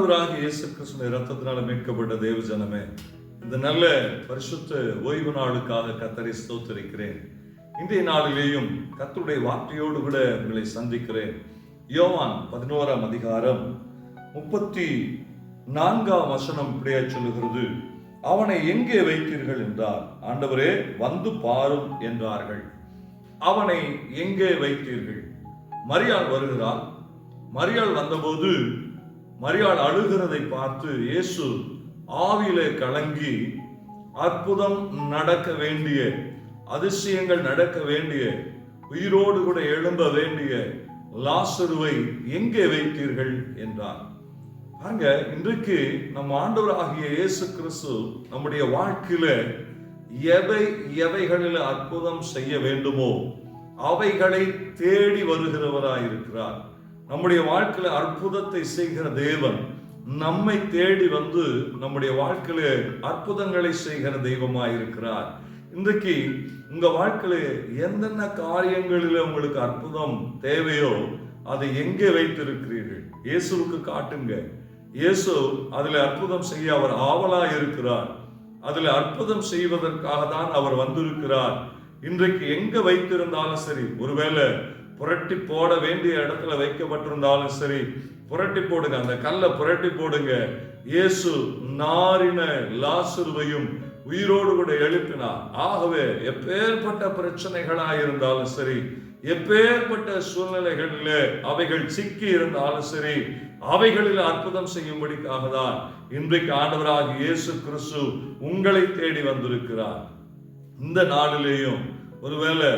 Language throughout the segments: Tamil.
ஆண்டவராக இயேசு கிறிஸ்துவின் இரத்தத்தினால மீட்கப்பட்ட தேவ ஜனமே இந்த நல்ல பரிசுத்த ஓய்வு நாளுக்காக கத்தரை ஸ்தோத்தரிக்கிறேன். இன்றைய நாளிலேயும் கத்தருடைய வார்த்தையோடு கூட உங்களை சந்திக்கிறேன். யோவான் பதினோராம் அதிகாரம் முப்பத்தி நான்காம் வசனம் இப்படியா சொல்லுகிறது. அவனை எங்கே வைத்தீர்கள் என்றார். ஆண்டவரே வந்து பாரும் என்றார்கள். அவனை எங்கே வைத்தீர்கள்? மரியாள் வருகிறாள். மரியாள் வந்தபோது மரியாள் அழுகிறதை பார்த்து இயேசு ஆவியிலே கலங்கி அற்புதம் நடக்க வேண்டிய அதிசயங்கள் நடக்க வேண்டிய உயிரோடு கூட எழும்ப வேண்டிய லாசருவை எங்கே வைத்தீர்கள்? என்றார். பாருங்க இன்றைக்கு நம்ம ஆண்டவராகிய இயேசு கிறிஸ்து நம்முடைய வாழ்க்கையில எவை எவைகளில் அற்புதம் செய்ய வேண்டுமோ அவைகளை தேடி வருகிறவராயிருக்கிறார். நம்முடைய வாழ்க்கையில அற்புதத்தை செய்கிற தேவன் நம்மை தேடி வந்து நம்முடைய வாழ்க்கையில அற்புதங்களை செய்கிற தெய்வமாயிருக்கிறார் இன்றைக்கு உங்க வாழ்க்கையில எந்தென்ன காரியங்களில் உங்களுக்கு அற்புதம் தேவையோ அதை எங்கே வைத்திருக்கிறீர்கள்? இயேசுவுக்கு காட்டுங்க. இயேசு அதில் அற்புதம் செய்ய அவர் ஆவலா இருக்கிறார். அதில் அற்புதம் செய்வதற்காக தான் அவர் வந்திருக்கிறார். இன்றைக்கு எங்க வைத்திருந்தாலும் சரி ஒருவேளை புரட்டி போட வேண்டிய இடத்துல வைக்கப்பட்டிருந்தாலும் சரி புரட்டி போடுங்க அந்த கல்லை புரட்டி போடுங்க. இயேசு நாரின லாசுருவையும் உயிரோடு கூட எழுப்பினார். ஆகவே எப்பேற்பட்ட பிரச்சனைகளாக இருந்தாலும் சரி எப்பேற்பட்ட சூழ்நிலைகளில் அவைகள் சிக்கி இருந்தாலும் சரி அவைகளில் அற்புதம் செய்யும்படிக்காக தான் இன்றைக்கு ஆண்டவராக இயேசு கிறிஸ்து உங்களை தேடி வந்திருக்கிறார். இந்த நாளிலேயும் ஒருவேளை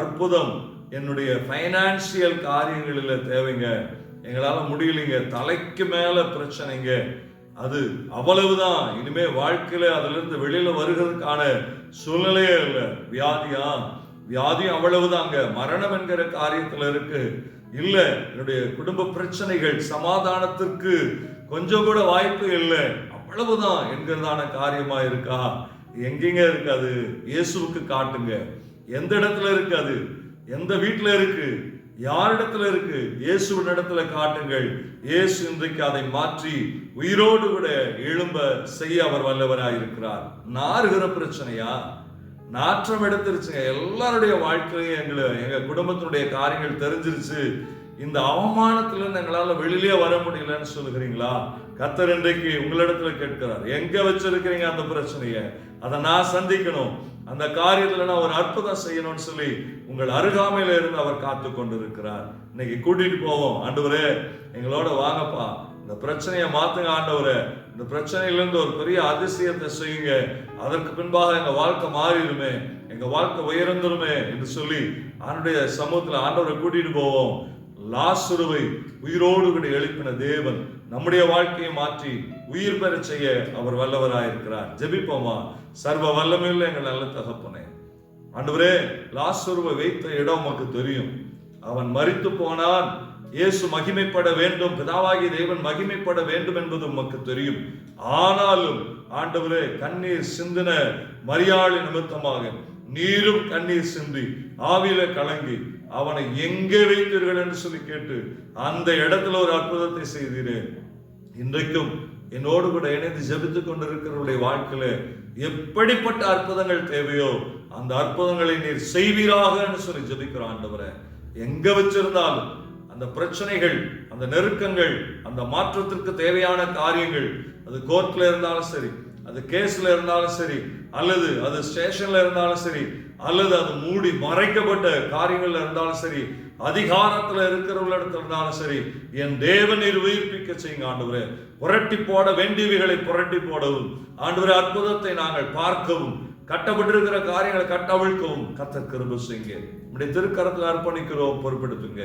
அற்புதம் என்னுடைய ஃபைனான்சியல் காரியங்களில் தேவைங்க. எங்களால் முடியலைங்க. தலைக்கு மேலே பிரச்சனைங்க. அது அவ்வளவுதான். இனிமே வாழ்க்கையில் அதுலேருந்து வெளியில் வருகிறதுக்கான சூழ்நிலையே இல்லை. வியாதியா? வியாதியும் அவ்வளவுதாங்க. மரணம் என்கிற காரியத்தில் இருக்கு. இல்லை என்னுடைய குடும்ப பிரச்சனைகள் சமாதானத்திற்கு கொஞ்சம் கூட வாய்ப்பு இல்லை. அவ்வளவுதான் என்கிறதான காரியமா இருக்கா? எங்கெங்க இருக்காது இயேசுவுக்கு காட்டுங்க. எந்த இடத்துல இருக்காது எந்த வீட்டில் இருக்கு? யாரிடத்துல இருக்கு? இயேசுவின் இடத்துல காட்டுங்கள். இயேசு இன்றைக்கு அதை மாற்றி உயிரோடு கூட எழும்ப செய்ய அவர் வல்லவராய் இருக்கிறார். நாறுகிற பிரச்சனையா? நாற்றம் எடுத்துருச்சுங்க. எல்லாருடைய வாழ்க்கையும் எங்களை எங்க குடும்பத்தினுடைய காரியங்கள் தெரிஞ்சிருச்சு. இந்த அவமானத்திலிருந்து எங்களால் வெளியிலே வர முடியலன்னு சொல்லுகிறீங்களா? கத்தர் இன்றைக்கு உங்களிடத்துல கேட்கிறார். எங்க வச்சிருக்கிறீங்க அந்த பிரச்சனையை? அதை நான் சந்திக்கணும். அந்த காரியத்தில் நான் ஒரு அற்புதம் செய்யணும்னு சொல்லி உங்கள் அருகாமையில இருந்து அவர் காத்து கொண்டிருக்கிறார். இன்னைக்கு கூட்டிட்டு போவோம். ஆண்டவரே எங்களோட வாங்கப்பா. இந்த பிரச்சனையை மாத்துங்க ஆண்டவரே. இந்த பிரச்சனையிலிருந்து ஒரு பெரிய அதிசயத்தை செய்யுங்க. அதற்கு பின்பாக எங்க வாழ்க்கை மாறிடுமே. எங்க வாழ்க்கை உயர்ந்துருமே என்று சொல்லி ஆண்டுடைய சமூகத்தில் ஆண்டவரை கூட்டிட்டு போவோம். லாசுருவை உயிரோடு கூட எழுப்பின தேவன் நம்முடைய வாழ்க்கையை மாற்றி உயிர் பெற செய்ய அவர் வல்லவராயிருக்கிறார். ஜெபிப்போமா? சர்வ வல்லமில்ல எங்கள் நல்ல தகப்பனே ஆண்டவரே லாசுருவை வைத்த இடம் உமக்கு தெரியும். அவன் மறித்து போனான். இயேசு மகிமைப்பட வேண்டும். பிதாவாகி தேவன் மகிமைப்பட வேண்டும் என்பது உமக்கு தெரியும். ஆனாலும் ஆண்டவரே கண்ணீர் சிந்தின மரியாதை நிமித்தமாக நீரும் கண்ணீர் சிந்தி ஆவியில கலங்கி அவனை எங்கே வைத்தீர்கள் என்று சொல்லி கேட்டு அந்த இடத்துல ஒரு அற்புதத்தை செய்தீரேன் இன்றைக்கும் என்னோடு கூட இணைந்து ஜெபித்துக் கொண்டிருக்கிறவருடைய வாழ்க்கையில எப்படிப்பட்ட அற்புதங்கள் தேவையோ அந்த அற்புதங்களை நீர் செய்வீராக என்று சொல்லி ஜபிக்கிற ஆண்டவரை. எங்க வச்சிருந்தாலும் அந்த பிரச்சனைகள் அந்த நெருக்கங்கள் அந்த மாற்றத்திற்கு தேவையான காரியங்கள் அது கோர்ட்ல இருந்தாலும் சரி அது கேஸ்ல இருந்தாலும் சரி அல்லது அது ஸ்டேஷன்ல இருந்தாலும் சரி அல்லது அது மூடி மறைக்கப்பட்ட காரியங்களில் இருந்தாலும் சரி அதிகாரத்தில் இருக்கிறவர்களிடத்துல இருந்தாலும் சரி என் தேவன் நீர் உயிர்ப்பிக்க செய்யுங்க ஆண்டவரே. புரட்டி போட வேண்டியவைகளை புரட்டி போடவும். ஆண்டவரே அற்புதத்தை நாங்கள் பார்க்கவும். கட்டப்பட்டிருக்கிற காரியங்களை கட்டவிழ்க்கவும். கத்தர் கிருப செய்யுங்க. இப்படி திருக்கரத்தில் அர்ப்பணிக்கிறோம் பொறுப்பெடுத்துங்க.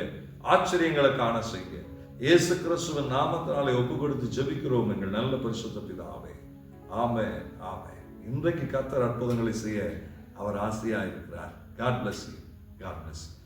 ஆச்சரியங்களை காண செய்யுங்க. இயேசு கிறிஸ்துவின் நாமத்தினாலே ஒப்பு கொடுத்து ஜெபிக்கிறோம் எங்கள் நல்ல பரிசுத்த பிதாவே. ஆமே ஆமே இன்றைக்கு கத்தர் அற்புதங்களை செய்ய அவர் ஆசையா இருக்கிறார் God bless you God bless you